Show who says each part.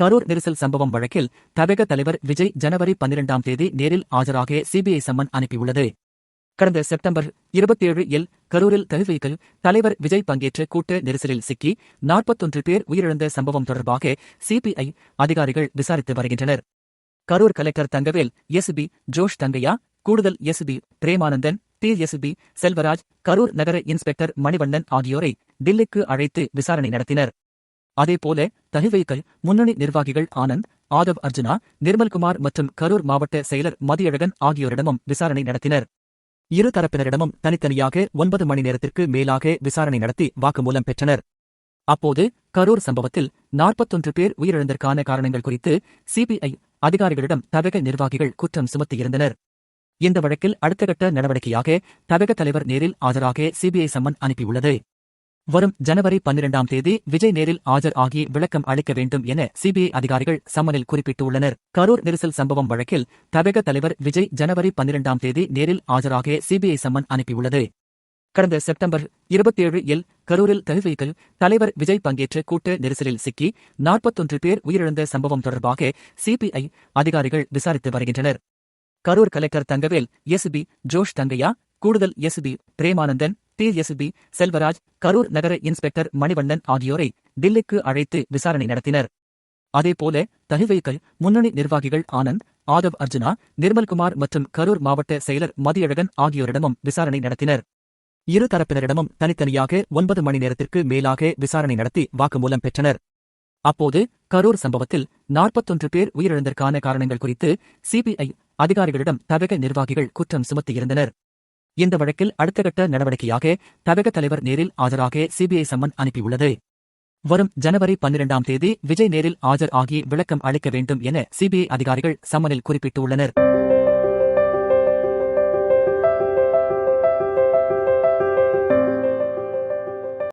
Speaker 1: கரூர் நெரிசல் சம்பவம் வழக்கில் தவேக தலைவர் விஜய் ஜனவரி பன்னிரெண்டாம் தேதி நேரில் ஆஜராக சிபிஐ சம்மன் அனுப்பியுள்ளது. கடந்த செப்டம்பர் இருபத்தேழு இல் கரூரில் தகுவைகள் தலைவர் விஜய் பங்கேற்ற கூட்ட நெரிசலில் சிக்கி நாற்பத்தொன்று பேர் உயிரிழந்த சம்பவம் தொடர்பாக சிபிஐ அதிகாரிகள் விசாரித்து வருகின்றனர். கரூர் கலெக்டர் தங்கவேல் எஸ்பி ஜோஷ் தங்கையா கூடுதல் SP Premanandan D SP Selvaraj Karur நகர இன்ஸ்பெக்டர் மணிவண்ணன் ஆகியோரை டில்லிக்கு அழைத்து விசாரணை நடத்தினர். அதேபோல தகுவைக்கல் முன்னணி நிர்வாகிகள் ஆனந்த் ஆதவ் அர்ஜுனா நிர்மல்குமார் மற்றும் கரூர் மாவட்ட செயலர் மதியழகன் ஆகியோரிடமும் விசாரணை நடத்தினர். இரு தரப்பினரிடமும் தனித்தனியாக ஒன்பது மணி நேரத்திற்கு மேலாக விசாரணை நடத்தி வாக்குமூலம் பெற்றனர். அப்போது கரூர் சம்பவத்தில் நாற்பத்தொன்று பேர் உயிரிழந்தற்கான காரணங்கள் குறித்து சிபிஐ அதிகாரிகளிடம் தவக நிர்வாகிகள் குற்றம் சுமத்தியிருந்தனர் இந்த வழக்கில் அடுத்த கட்ட நடவடிக்கையாக தவக தலைவர் நேரில் ஆஜராக சிபிஐ சம்மன் அனுப்பியுள்ளது. வரும் ஜனவரி பன்னிரெண்டாம் தேதி விஜய் நேரில் ஆஜர் ஆகி விளக்கம் அளிக்க வேண்டும் என சிபிஐ அதிகாரிகள் சம்மனில் குறிப்பிட்டுள்ளனர். கரூர் நெரிசல் சம்பவம் வழக்கில் தவேக தலைவர் விஜய் ஜனவரி பன்னிரெண்டாம் தேதி நேரில் ஆஜராக சிபிஐ சம்மன் அனுப்பியுள்ளது. கடந்த செப்டம்பர் இருபத்தேழு இல் கரூரில் தகுவைகள் தலைவர் விஜய் பங்கேற்ற கூட்ட நெரிசலில் சிக்கி நாற்பத்தொன்று பேர் உயிரிழந்த சம்பவம் தொடர்பாக சிபிஐ அதிகாரிகள் விசாரித்து வருகின்றனர். கரூர் கலெக்டர் தங்கவேல் எஸ்பி ஜோஷ் தங்கையா கூடுதல் எஸ்பி பிரேமானந்தன் டிஎஸ்பி செல்வராஜ் கரூர் நகர இன்ஸ்பெக்டர் மணிவண்ணன் ஆகியோரை டில்லிக்கு அழைத்து விசாரணை நடத்தினர். அதேபோல தகுவைகள் முன்னணி நிர்வாகிகள் ஆனந்த் ஆதவ் அர்ஜுனா நிர்மல்குமார் மற்றும் கரூர் மாவட்ட செயலர் மதியழகன் ஆகியோரிடமும் விசாரணை நடத்தினர். இரு தரப்பினரிடமும் தனித்தனியாக ஒன்பது மணி நேரத்திற்கு மேலாக விசாரணை நடத்தி வாக்குமூலம் பெற்றனர். அப்போது கரூர் சம்பவத்தில் நாற்பத்தொன்று பேர் உயிரிழந்திற்கான காரணங்கள் குறித்து சிபிஐ அதிகாரிகளிடம் தவக நிர்வாகிகள் குற்றம் சுமத்தியிருந்தனர். இந்த வழக்கில் அடுத்த கட்ட நடவடிக்கையாக தவக தலைவர் நேரில் ஆஜராக சிபிஐ சம்மன் அனுப்பியுள்ளது. வரும் ஜனவரி பன்னிரெண்டாம் தேதி விஜய் நேரில் ஆஜர் ஆகி விளக்கம் அளிக்க வேண்டும் என சிபிஐ அதிகாரிகள் சம்மனில் குறிப்பிட்டுள்ளனர்.